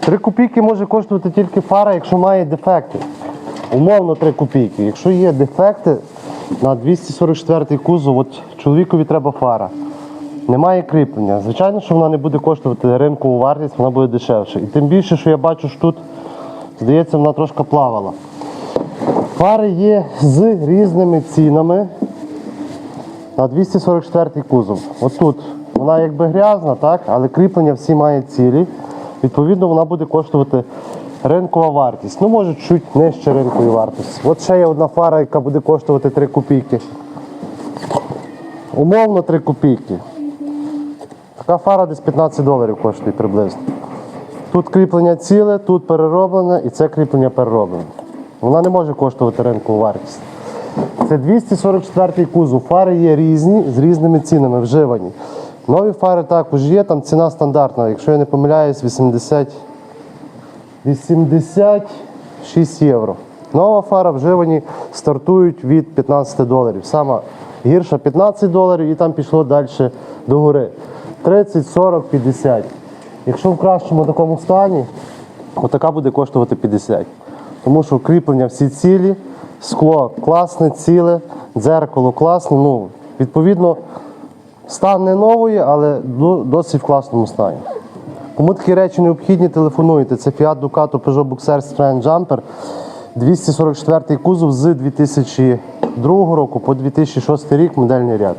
3 копійки може коштувати тільки фара, якщо має дефекти. Умовно 3 копійки. Якщо є дефекти на 244-й кузов, от чоловікові треба фара. Немає кріплення. Звичайно, що вона не буде коштувати ринкову вартість, вона буде дешевше. І тим більше, що я бачу, що тут, здається, вона трошки плавала. Фари є з різними цінами на 244 кузов. Отут вона якби грязна, так, але кріплення всі мають цілі. Відповідно, вона буде коштувати ринкова вартість. Ну, може, чуть нижче ринкової вартості. От ще є одна фара, яка буде коштувати 3 копійки. Умовно 3 копійки. Така фара десь 15 доларів коштує приблизно. Тут кріплення ціле, тут перероблене і це кріплення перероблене. Вона не може коштувати ринкову вартість. Це 244 кузов. Фари є різні, з різними цінами вживані. Нові фари також є, там ціна стандартна, якщо я не помиляюсь, 80, 86 євро. Нова фара вживані стартують від 15 доларів. Сама гірша 15 доларів і там пішло далі до гори. 30, 40, 50. Якщо в кращому такому стані, отака буде коштувати 50. Тому що кріплення всі цілі, скло класне, ціле, дзеркало класне. Ну, відповідно, стан не нової, але досить в класному стані. Кому такі речі необхідні, телефонуйте. Це Fiat Ducato Peugeot Boxer Strand Jumper, 244 кузов з 2002 року по 2006 рік модельний ряд.